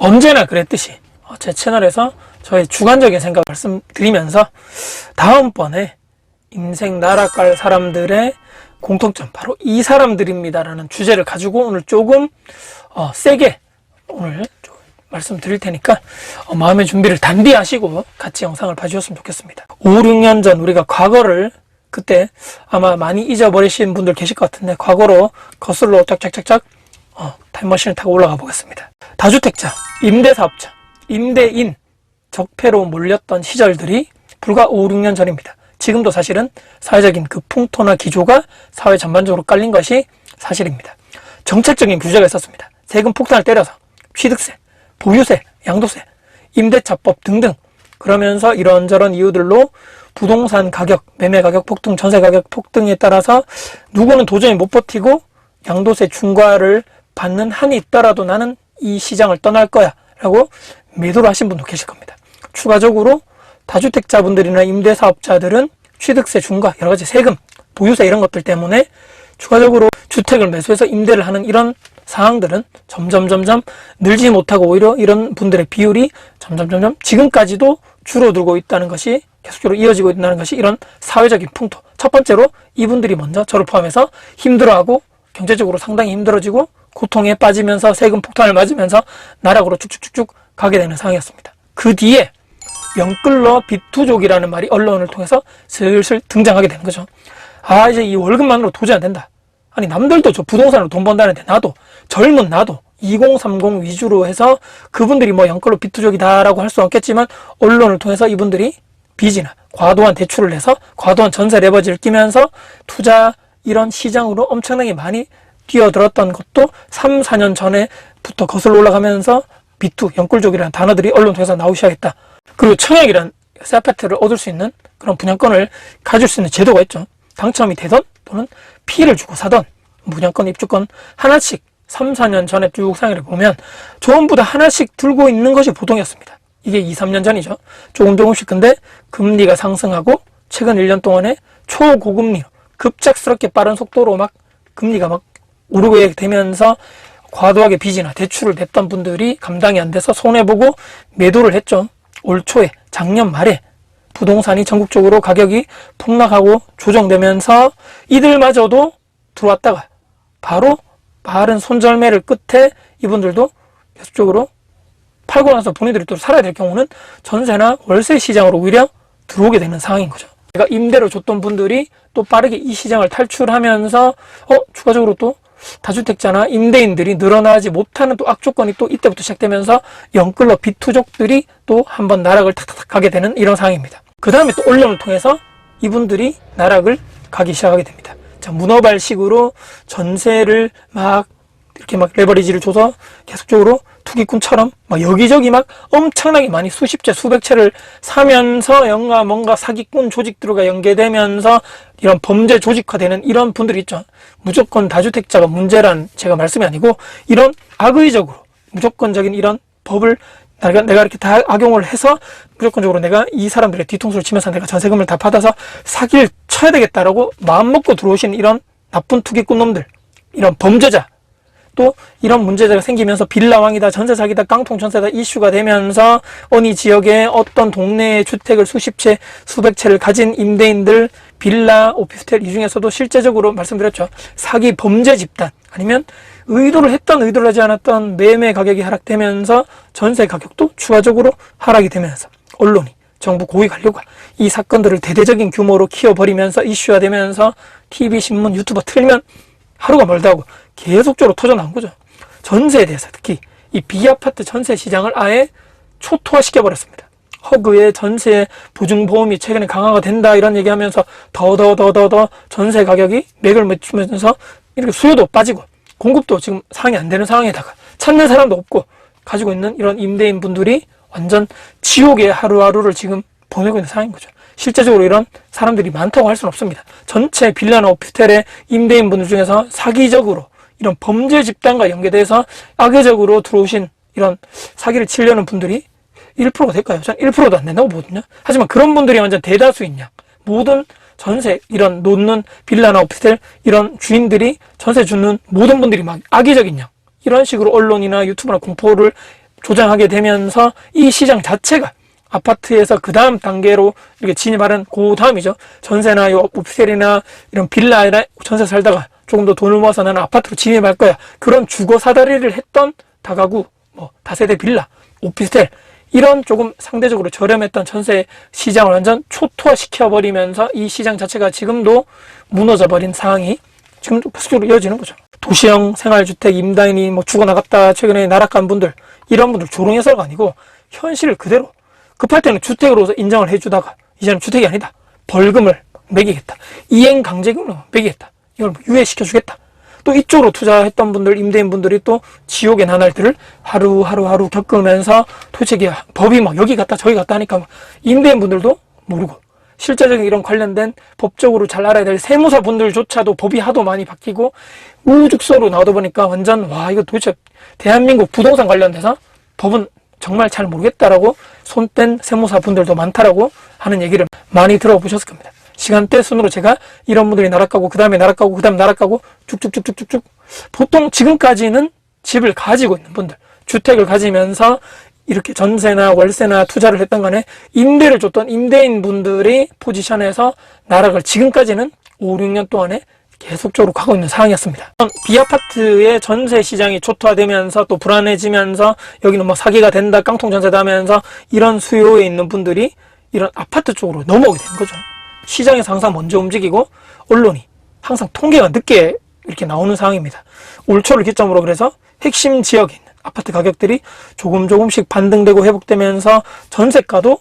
언제나 그랬듯이 어, 제 채널에서 저의 주관적인 생각 말씀드리면서 다음번에 인생 나락갈 사람들의 공통점 바로 이 사람들입니다라는 주제를 가지고 오늘 조금 어, 세게 오늘 좀 말씀드릴 테니까 어, 마음의 준비를 단디 하시고 같이 영상을 봐주셨으면 좋겠습니다. 5, 6년 전 우리가 과거를 그때 아마 많이 잊어버리신 분들 계실 것 같은데 과거로 거슬러 짝짝짝짝 어, 타임머신을 타고 올라가 보겠습니다. 다주택자, 임대사업자, 임대인, 적폐로 몰렸던 시절들이 불과 5, 6년 전입니다. 지금도 사실은 사회적인 그 풍토나 기조가 사회 전반적으로 깔린 것이 사실입니다. 정책적인 규제가 있었습니다. 세금 폭탄을 때려서 취득세, 보유세, 양도세, 임대차법 등등 그러면서 이런저런 이유들로 부동산 가격, 매매 가격 폭등, 전세 가격 폭등에 따라서 누구는 도저히 못 버티고 양도세 중과를 받는 한이 있더라도 나는 이 시장을 떠날 거야 라고 매도를 하신 분도 계실 겁니다. 추가적으로 다주택자분들이나 임대사업자들은 취득세 중과 여러 가지 세금, 보유세 이런 것들 때문에 추가적으로 주택을 매수해서 임대를 하는 이런 상황들은 점점 점점 늘지 못하고 오히려 이런 분들의 비율이 점점 점점 지금까지도 줄어들고 있다는 것이 계속적으로 이어지고 있다는 것이 이런 사회적인 풍토. 첫 번째로 이분들이 먼저 저를 포함해서 힘들어하고 경제적으로 상당히 힘들어지고 고통에 빠지면서 세금 폭탄을 맞으면서 나락으로 쭉쭉쭉쭉 가게 되는 상황이었습니다. 그 뒤에 영끌러 비투족이라는 말이 언론을 통해서 슬슬 등장하게 되는 거죠. 아 이제 이 월급만으로 도저히 안 된다. 아니 남들도 저 부동산으로 돈 번다는데 나도 젊은 나도 2030 위주로 해서 그분들이 뭐 영끌로 비투족이다라고 할 수 없겠지만 언론을 통해서 이분들이 빚이나 과도한 대출을 해서 과도한 전세 레버지를 끼면서 투자 이런 시장으로 엄청나게 많이 뛰어들었던 것도 3, 4년 전에부터 거슬러 올라가면서 비투, 영끌족이라는 단어들이 언론 통해서 나오기 시작했다. 그리고 청약이란 새 아파트를 얻을 수 있는 그런 분양권을 가질 수 있는 제도가 있죠. 당첨이 되던 또는 피를 주고 사던 분양권, 입주권 하나씩 3, 4년 전에 쭉 상위를 보면 전부 다 하나씩 들고 있는 것이 보통이었습니다. 이게 2, 3년 전이죠. 조금 조금씩 근데 금리가 상승하고 최근 1년 동안에 초고금리로 급작스럽게 빠른 속도로 막 금리가 막 오르게 되면서 과도하게 빚이나 대출을 냈던 분들이 감당이 안 돼서 손해보고 매도를 했죠. 올 초에 작년 말에 부동산이 전국적으로 가격이 폭락하고 조정되면서 이들마저도 들어왔다가 바로 빠른 손절매를 끝에 이분들도 계속적으로 팔고 나서 본인들이 또 살아야 될 경우는 전세나 월세 시장으로 오히려 들어오게 되는 상황인 거죠. 제가 임대를 줬던 분들이 또 빠르게 이 시장을 탈출하면서 어 추가적으로 또 다주택자나 임대인들이 늘어나지 못하는 또 악조건이 또 이때부터 시작되면서 영끌러 비투족들이 또 한번 나락을 탁탁탁 가게 되는 이런 상황입니다. 그 다음에 또 언론을 통해서 이분들이 나락을 가기 시작하게 됩니다. 자, 문어발식으로 전세를 막 이렇게 막 레버리지를 줘서 계속적으로 투기꾼처럼 막 여기저기 막 엄청나게 많이 수십 채, 수백 채를 사면서 영가 뭔가 사기꾼 조직들과 연계되면서 이런 범죄 조직화되는 이런 분들이 있죠. 무조건 다주택자가 문제란 제가 말씀이 아니고 이런 악의적으로 무조건적인 이런 법을 내가, 내가 이렇게 다 악용을 해서 무조건적으로 내가 이 사람들의 뒤통수를 치면서 내가 전세금을 다 받아서 사기를 쳐야 되겠다라고 마음먹고 들어오신 이런 나쁜 투기꾼 놈들, 이런 범죄자, 또 이런 문제가 생기면서 빌라왕이다, 전세 사기다, 깡통 전세다 이슈가 되면서 어느 지역에 어떤 동네에 주택을 수십 채, 수백 채를 가진 임대인들, 빌라, 오피스텔 이 중에서도 실제적으로 말씀드렸죠. 사기 범죄 집단 아니면 의도를 했던 의도를 하지 않았던 매매 가격이 하락되면서 전세 가격도 추가적으로 하락이 되면서 언론이 정부 고위 관료가 이 사건들을 대대적인 규모로 키워버리면서 이슈화되면서 TV, 신문, 유튜버 틀면 하루가 멀다 하고 계속적으로 터져나온 거죠. 전세에 대해서 특히 이 비아파트 전세 시장을 아예 초토화시켜 버렸습니다. 허그의 전세 보증 보험이 최근에 강화가 된다 이런 얘기하면서 더 더 더 더 더 전세 가격이 맥을 맞추면서 이렇게 수요도 빠지고 공급도 지금 상황이 안 되는 상황에다가 찾는 사람도 없고 가지고 있는 이런 임대인 분들이 완전 지옥의 하루하루를 지금 보내고 있는 상황인 거죠. 실제적으로 이런 사람들이 많다고 할 수는 없습니다. 전체 빌라나 오피스텔의 임대인 분들 중에서 사기적으로 이런 범죄 집단과 연계돼서 악의적으로 들어오신 이런 사기를 치려는 분들이 1%가 될까요? 전 1%도 안 된다고 보거든요. 하지만 그런 분들이 완전 대다수인 양. 모든 전세, 이런 놓는 빌라나 오피스텔, 이런 주인들이 전세 주는 모든 분들이 막 악의적인 양. 이런 식으로 언론이나 유튜브나 공포를 조장하게 되면서 이 시장 자체가 아파트에서 그 다음 단계로 이렇게 진입하는 그 다음이죠. 전세나 요 오피스텔이나 이런 빌라나 전세 살다가 조금 더 돈을 모아서 나는 아파트로 진입할 거야. 그런 주거 사다리를 했던 다가구, 뭐 다세대 빌라, 오피스텔 이런 조금 상대적으로 저렴했던 전세 시장을 완전 초토화시켜버리면서 이 시장 자체가 지금도 무너져버린 상황이 지금도 계속적으로 이어지는 거죠. 도시형 생활주택 임다인이 뭐 죽어나갔다 최근에 나락간 분들 이런 분들 조롱해서가 아니고 현실을 그대로 급할 때는 주택으로서 인정을 해주다가 이제는 주택이 아니다 벌금을 매기겠다 이행 강제금을 매기겠다 이걸 뭐 유예시켜 주겠다 또 이쪽으로 투자했던 분들 임대인 분들이 또 지옥의 나날들을 하루하루 하루 겪으면서 도대체 법이 막 여기 갔다 저기 갔다 하니까 막 임대인 분들도 모르고 실제적인 이런 관련된 법적으로 잘 알아야 될 세무사 분들조차도 법이 하도 많이 바뀌고 우죽소로 나오다 보니까 완전 와 이거 도대체 대한민국 부동산 관련돼서 법은 정말 잘 모르겠다라고 손뗀 세무사 분들도 많다라고 하는 얘기를 많이 들어보셨을 겁니다. 시간대 순으로 제가 이런 분들이 날아가고 그 다음에 날아가고 그 다음 날아가고 쭉쭉쭉쭉쭉쭉 보통 지금까지는 집을 가지고 있는 분들 주택을 가지면서 이렇게 전세나 월세나 투자를 했던 간에 임대를 줬던 임대인 분들이 포지션에서 나락을 지금까지는 5, 6년 동안에 계속적으로 가고 있는 상황이었습니다. 비아파트의 전세 시장이 초토화되면서 또 불안해지면서 여기는 뭐 사기가 된다, 깡통 전세다 하면서 이런 수요에 있는 분들이 이런 아파트 쪽으로 넘어오게 된 거죠. 시장에서 항상 먼저 움직이고 언론이 항상 통계가 늦게 이렇게 나오는 상황입니다. 올 초를 기점으로 그래서 핵심 지역에 있는 아파트 가격들이 조금 조금씩 반등되고 회복되면서 전세가도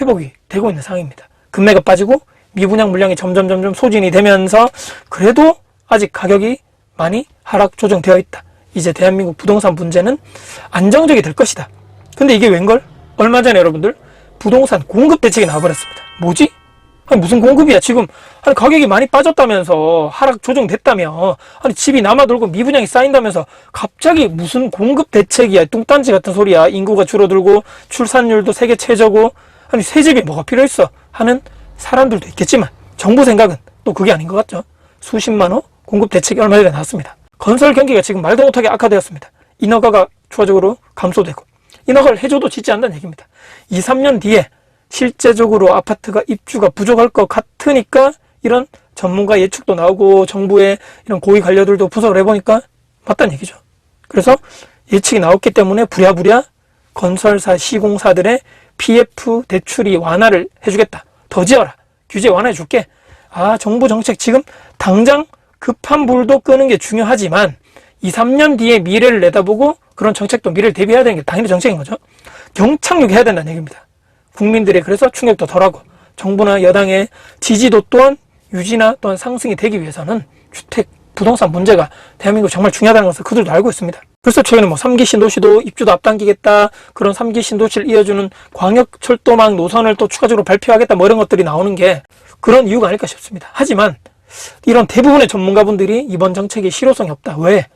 회복이 되고 있는 상황입니다. 금매가 빠지고 미분양 물량이 점점 점점 소진이 되면서 그래도 아직 가격이 많이 하락 조정되어 있다. 이제 대한민국 부동산 문제는 안정적이 될 것이다. 근데 이게 웬걸? 얼마 전에 여러분들 부동산 공급 대책이 나와버렸습니다. 뭐지? 아니 무슨 공급이야? 지금 아니 가격이 많이 빠졌다면서 하락 조정됐다며. 아니 집이 남아돌고 미분양이 쌓인다면서 갑자기 무슨 공급 대책이야? 뚱딴지 같은 소리야. 인구가 줄어들고 출산율도 세계 최저고. 아니 새 집이 뭐가 필요 있어? 하는 사람들도 있겠지만 정부 생각은 또 그게 아닌 것 같죠. 수십만 호 공급 대책이 얼마 전에 나왔습니다. 건설 경기가 지금 말도 못하게 악화되었습니다. 인허가가 추가적으로 감소되고 인허가를 해줘도 짓지 않는다는 얘기입니다. 2, 3년 뒤에 실제적으로 아파트가 입주가 부족할 것 같으니까 이런 전문가 예측도 나오고 정부의 이런 고위 관료들도 분석을 해보니까 맞다는 얘기죠. 그래서 예측이 나왔기 때문에 부랴부랴 건설사 시공사들의 PF 대출이 완화를 해주겠다. 더 지어라. 규제 완화해줄게. 아, 정부 정책 지금 당장 급한 불도 끄는 게 중요하지만 2, 3년 뒤에 미래를 내다보고 그런 정책도 미래를 대비해야 되는 게 당연히 정책인 거죠. 경착륙 해야 된다는 얘기입니다. 국민들의 그래서 충격도 덜하고 정부나 여당의 지지도 또한 유지나 또한 상승이 되기 위해서는 주택 부동산 문제가 대한민국 정말 중요하다는 것을 그들도 알고 있습니다. 그래서 최근에 뭐 3기 신도시도 입주도 앞당기겠다 그런 3기 신도시를 이어주는 광역철도망 노선을 또 추가적으로 발표하겠다 뭐 이런 것들이 나오는 게 그런 이유가 아닐까 싶습니다. 하지만 이런 대부분의 전문가분들이 이번 정책에 실효성이 없다. 왜?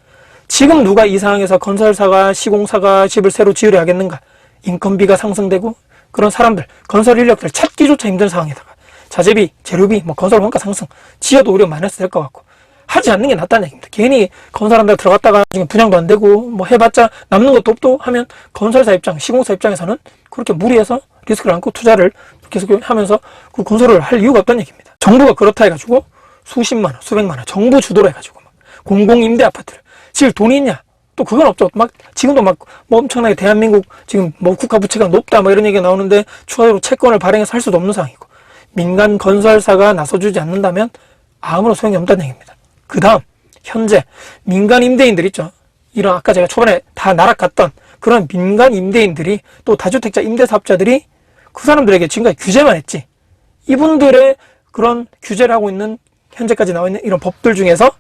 지금 누가 이 상황에서 건설사가 시공사가 집을 새로 지으려 하겠는가? 인건비가 상승되고 그런 사람들, 건설 인력들 찾기조차 힘든 상황에다가 자재비, 재료비, 뭐 건설 원가 상승, 지어도 오히려 마이너스 될 것 같고 하지 않는 게 낫다는 얘기입니다. 괜히 건설한다 들어갔다가 지금 분양도 안 되고 뭐 해봤자 남는 것도 없고 하면 건설사 입장, 시공사 입장에서는 그렇게 무리해서 리스크를 안고 투자를 계속 하면서 그 건설을 할 이유가 없다는 얘기입니다. 정부가 그렇다 해가지고 수십만 원, 수백만 원 정부 주도로 해가지고 막 공공 임대 아파트를 지을 돈이 있냐? 또 그건 없죠. 막 지금도 막 뭐 엄청나게 대한민국 지금 뭐 국가 부채가 높다 뭐 이런 얘기가 나오는데 추가적으로 채권을 발행해서 할 수도 없는 상황이고 민간 건설사가 나서주지 않는다면 아무런 소용이 없다는 얘기입니다. 그 다음 현재 민간 임대인들 있죠. 이런 아까 제가 초반에 다 날아갔던 그런 민간 임대인들이 또 다주택자 임대사업자들이 그 사람들에게 지금까지 규제만 했지 이분들의 그런 규제를 하고 있는 현재까지 나와 있는 이런 법들 중에서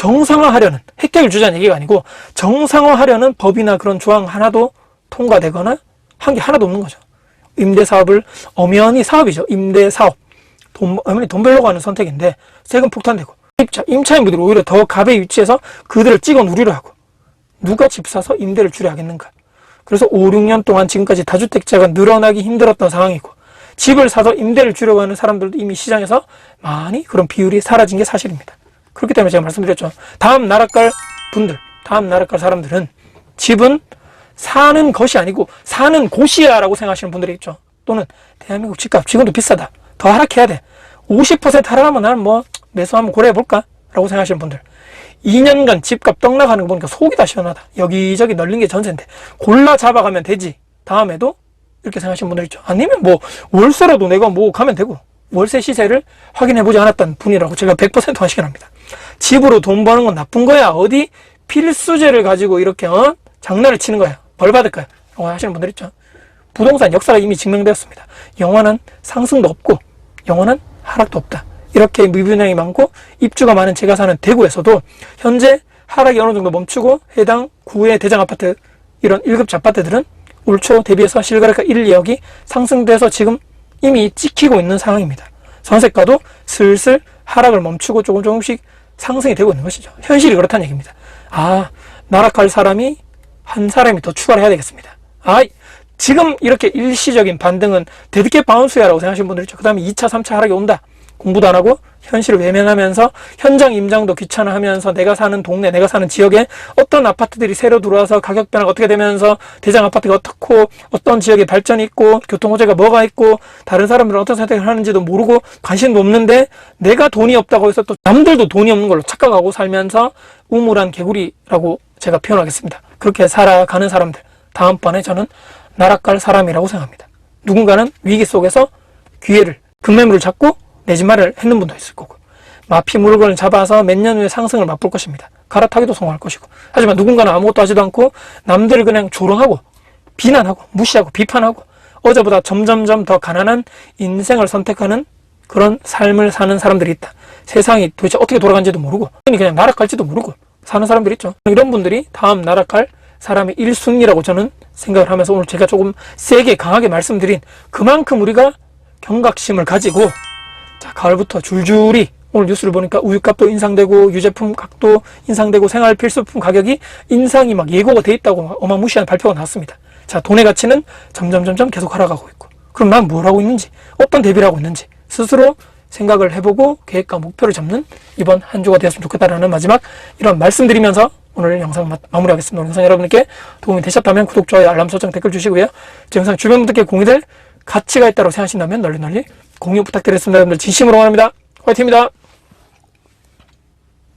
정상화하려는 혜택을 주자는 얘기가 아니고 정상화하려는 법이나 그런 조항 하나도 통과되거나 한 게 하나도 없는 거죠. 임대 사업을 엄연히 사업이죠. 임대 사업 돈 엄연히 돈 벌려고 하는 선택인데 세금 폭탄되고 입차 임차인분들이 오히려 더 갑의 위치에서 그들을 찍어 누리려 하고 누가 집 사서 임대를 줄여 하겠는가? 그래서 5, 6년 동안 지금까지 다주택자가 늘어나기 힘들었던 상황이고 집을 사서 임대를 주려고 하는 사람들도 이미 시장에서 많이 그런 비율이 사라진 게 사실입니다. 그렇기 때문에 제가 말씀드렸죠. 다음 나락갈 분들, 다음 나락갈 사람들은 집은 사는 것이 아니고 사는 곳이야 라고 생각하시는 분들이 있죠. 또는 대한민국 집값 지금도 비싸다. 더 하락해야 돼. 50% 하락하면 나는 뭐 매수 한번 고려해 볼까? 라고 생각하시는 분들. 2년간 집값 떡 나가는 거 보니까 속이 다 시원하다. 여기저기 널린 게 전세인데 골라 잡아가면 되지. 다음에도 이렇게 생각하시는 분들 있죠. 아니면 뭐 월세라도 내가 뭐 가면 되고 월세 시세를 확인해 보지 않았던 분이라고 제가 100% 확신합니다. 집으로 돈 버는 건 나쁜 거야. 어디 필수제를 가지고 이렇게 어? 장난을 치는 거야. 벌 받을 거야. 라고 하시는 분들 있죠. 부동산 역사가 이미 증명되었습니다. 영원한 상승도 없고 영원한 하락도 없다. 이렇게 미분양이 많고 입주가 많은 제가 사는 대구에서도 현재 하락이 어느 정도 멈추고 해당 구의 대장 아파트 이런 1급 아파트들은 올 초 대비해서 실거래가 1, 2억이 상승돼서 지금 이미 찍히고 있는 상황입니다. 전세가도 슬슬 하락을 멈추고 조금 조금씩 상승이 되고 있는 것이죠. 현실이 그렇다는 얘기입니다. 아, 나락할 사람이 한 사람이 더 추가를 해야 되겠습니다. 아, 지금 이렇게 일시적인 반등은 대드게 바운스야라고 생각하시는 분들 있죠. 그 다음에 2차, 3차 하락이 온다. 공부도 안 하고 현실을 외면하면서 현장 임장도 귀찮아하면서 내가 사는 동네, 내가 사는 지역에 어떤 아파트들이 새로 들어와서 가격 변화가 어떻게 되면서 대장 아파트가 어떻고 어떤 지역에 발전이 있고 교통 호재가 뭐가 있고 다른 사람들은 어떤 선택을 하는지도 모르고 관심도 없는데 내가 돈이 없다고 해서 또 남들도 돈이 없는 걸로 착각하고 살면서 우물한 개구리라고 제가 표현하겠습니다. 그렇게 살아가는 사람들 다음번에 저는 나락갈 사람이라고 생각합니다. 누군가는 위기 속에서 기회를 금매물을 잡고 내집 말을 했는 분도 있을 거고 마피 물건을 잡아서 몇 년 후에 상승을 맛볼 것입니다. 갈아타기도 성공할 것이고 하지만 누군가는 아무것도 하지도 않고 남들을 그냥 조롱하고 비난하고 무시하고 비판하고 어제보다 점점점 더 가난한 인생을 선택하는 그런 삶을 사는 사람들이 있다. 세상이 도대체 어떻게 돌아가는지도 모르고 그냥 나락갈지도 모르고 사는 사람들이 있죠. 이런 분들이 다음 나락갈 사람의 1순위라고 저는 생각을 하면서 오늘 제가 조금 세게 강하게 말씀드린 그만큼 우리가 경각심을 가지고 자, 가을부터 줄줄이 오늘 뉴스를 보니까 우유값도 인상되고 유제품 값도 인상되고 생활 필수품 가격이 인상이 막 예고가 돼 있다고 막 어마무시한 발표가 나왔습니다. 자, 돈의 가치는 점점 점점 계속 하락하고 있고. 그럼 난 뭘 하고 있는지, 어떤 대비를 하고 있는지 스스로 생각을 해보고 계획과 목표를 잡는 이번 한 주가 되었으면 좋겠다라는 마지막 이런 말씀드리면서 오늘 영상 마- 마무리하겠습니다. 영상 여러분께 도움이 되셨다면 구독, 좋아요, 알람 설정, 댓글 주시고요. 제 영상 주변 분들께 공유될 가치가 있다고 생각하신다면 널리 널리 공유 부탁드리겠습니다. 여러분들 진심으로 응원합니다. 화이팅입니다.